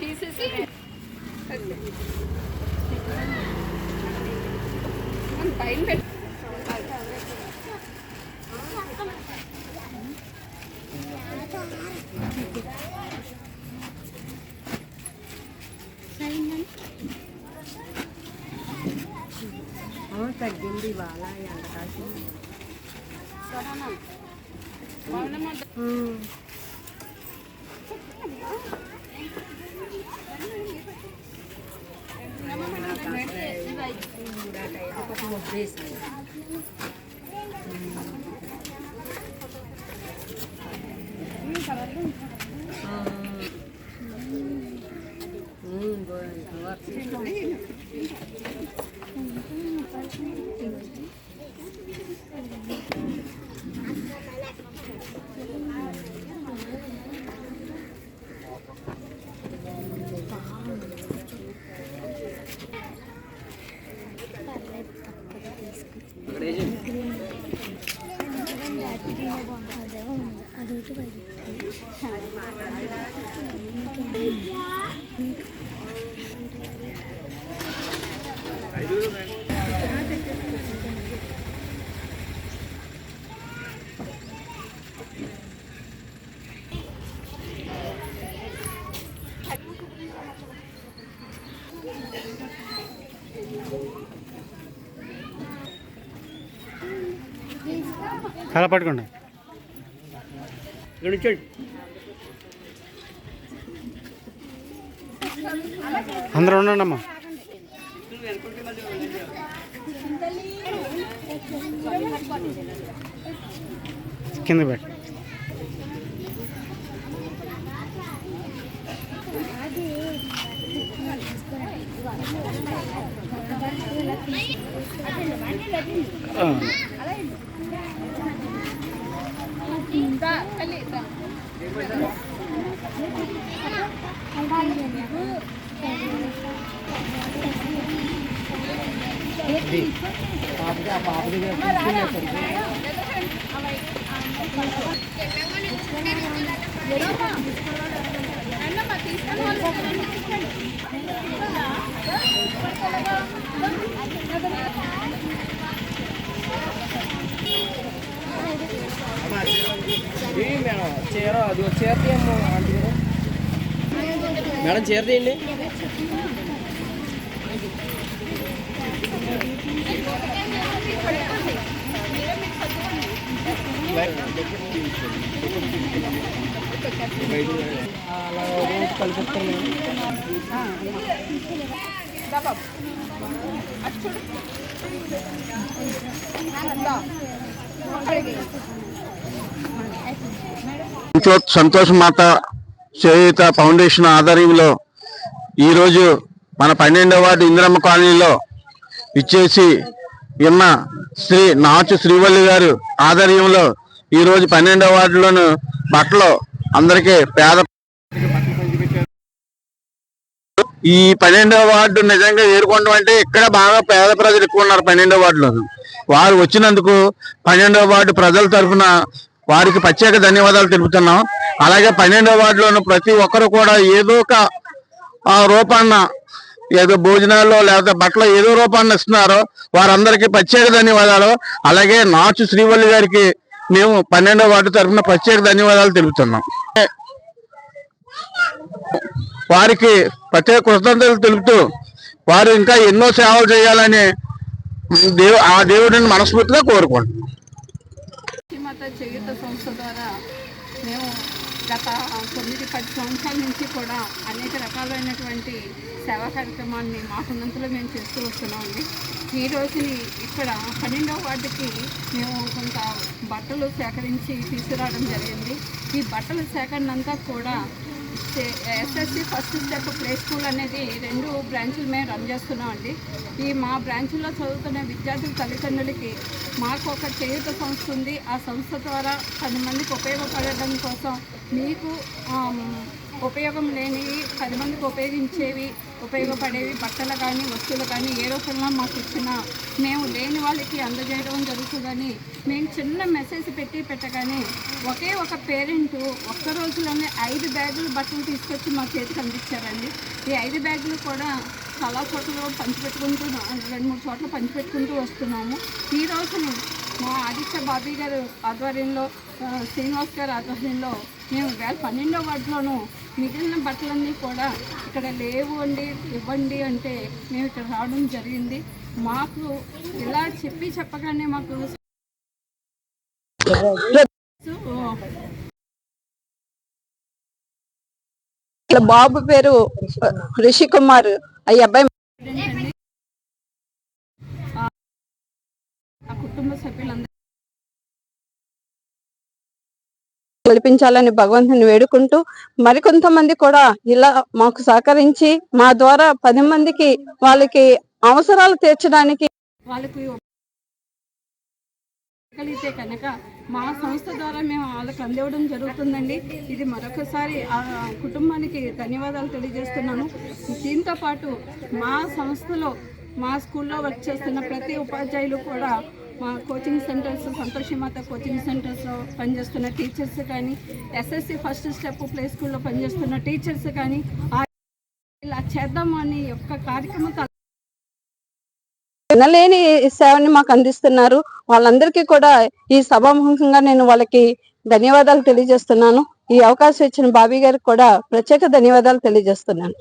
తీసేసి పైన పెట్టి తగ్గింది ఇవాళ Mm, boy, I love you. చాలా పట్టుకోండి. ఇక్కడ నుంచోండి అందరూ ఉండండి అమ్మా కింద పెట్టు. ఆ. మేడం చీర అది చీర తీయమ్మా ఆంటీ గారు. మేడం చీర తీయండి కలిపిస్తాను సంతో- సంతోష్ మాత చేయుత ఫౌండేషన్ ఆధ్వర్యంలో ఈరోజు మన పన్నెండవ వార్డు ఇందిరమ్మ కాలనీలో ఇచ్చేసి ఉన్న శ్రీ నాచు శ్రీవల్లి గారు ఆధ్వర్యంలో ఈరోజు పన్నెండవ వార్డులోను బట్టలు అందరికీ పేద ఈ పన్నెండవ వార్డు నిజంగా ఏరుకోవడం అంటే ఇక్కడ బాగా పేద ప్రజలు ఎక్కువ ఉన్నారు పన్నెండవ వార్డులో. వారు వచ్చినందుకు పన్నెండవ వార్డు ప్రజల తరఫున వారికి ప్రత్యేక ధన్యవాదాలు తెలుపుతున్నాం. అలాగే పన్నెండవ ఉన్న ప్రతి ఒక్కరు కూడా ఏదో ఒక రూపాన్న ఏదో భోజనాల్లో లేకపోతే బట్టలు ఏదో రూపాన్ని ఇస్తున్నారు వారందరికీ ప్రత్యేక ధన్యవాదాలు. అలాగే నాచు శ్రీవల్లి గారికి మేము పన్నెండవ వార్డు తరఫున ప్రత్యేక ధన్యవాదాలు తెలుపుతున్నాం. వారికి ప్రత్యేక కృతజ్ఞతలు తెలుపుతూ వారు ఇంకా ఎన్నో సేవలు చేయాలని దేవు ఆ దేవుడిని మనస్ఫూర్తిగా కోరుకుంటున్నాం. శ్రీమాత చేయుత సంస్థ ద్వారా మేము గత తొమ్మిది పది సంవత్సరాల నుంచి కూడా అనేక రకాలైనటువంటి సేవా కార్యక్రమాన్ని మాకున్నంతలో మేము చేస్తూ వస్తున్నామండి ఈ రోజుని ఇక్కడ పన్నెండవ వార్డుకి మేము కొంత బట్టలు సేకరించి తీసుకురావడం జరిగింది. ఈ బట్టల సేకరణ అంతా కూడా SSC first step play school అనేది రెండు బ్రాంచులు మేము రన్ చేస్తున్నామండి. ఈ మా బ్రాంచ్లో చదువుతున్న విద్యార్థుల తల్లిదండ్రులకి మాకు ఒక చేయుత సంస్థ ఉంది. ఆ సంస్థ ద్వారా పది మందికి ఉపయోగపడడం కోసం మీకు ఉపయోగం లేనివి పది మందికి ఉపయోగించేవి ఉపయోగపడేవి బట్టలు కానీ వస్తువులు కానీ ఏ రూపంలో మాకు ఇచ్చినా మేము లేని వాళ్ళకి అందజేయడం జరుగుతుందని మేము చిన్న మెసేజ్ పెట్టి పెట్టగానే ఒకే ఒక పేరెంట్ ఒక్క రోజులోనే ఐదు బ్యాగులు బట్టలు తీసుకొచ్చి మా చేతికి అందించారండి. ఈ ఐదు బ్యాగులు కూడా చాలా చోట్ల పంచిపెట్టుకుంటూ రెండు మూడు చోట్ల పంచిపెట్టుకుంటూ వస్తున్నాము. ఈ రోజుని మా ఆదిత్య బాబీ గారు ఆధ్వర్యంలో శ్రీనివాస్ గారు ఆధ్వర్యంలో మేము వేల పన్నెండో వార్డులోనూ మిగిలిన బట్టలన్నీ కూడా ఇక్కడ లేవు అండి ఇవ్వండి అంటే మేము ఇక్కడ రావడం జరిగింది. మాకు ఇలా చెప్పి చెప్పగానే మాకు ఇలా బాబు పేరు రిషి కుమార్ ఈ అబ్బాయి కుటుంబ సభ్యులందరూ గెలిపించాలని భగవంతుని వేడుకుంటూ మరికొంతమంది కూడా ఇలా మాకు సహకరించి మా ద్వారా పది మందికి వాళ్ళకి అవసరాలు తీర్చడానికి వాళ్ళకి కలిగితే కనుక మా సంస్థ ద్వారా మేము వాళ్ళకి అందివ్వడం జరుగుతుందండి. ఇది మరొకసారి ఆ కుటుంబానికి ధన్యవాదాలు తెలియజేస్తున్నాను. దీంతో పాటు మా సంస్థలో మా స్కూల్లో వర్క్ చేస్తున్న ప్రతి ఉపాధ్యాయులు కూడా మా కోచింగ్ సెంటర్స్ సంతోషిమాత కోచింగ్ సెంటర్స్లో పనిచేస్తున్న టీచర్స్ కానీ ఎస్ఎస్సి ఫస్ట్ స్టెప్ ప్లే స్కూల్లో పనిచేస్తున్న టీచర్స్ కానీ ఆ ఇలా చేద్దామని యొక్క కార్యక్రమం వినలేని సేవని మాకు అందిస్తున్నారు. వాళ్ళందరికీ కూడా ఈ సభాముఖంగా నేను వాళ్ళకి ధన్యవాదాలు తెలియజేస్తున్నాను. ఈ అవకాశం ఇచ్చిన బాబీ గారికి కూడా ప్రత్యేక ధన్యవాదాలు తెలియజేస్తున్నాను.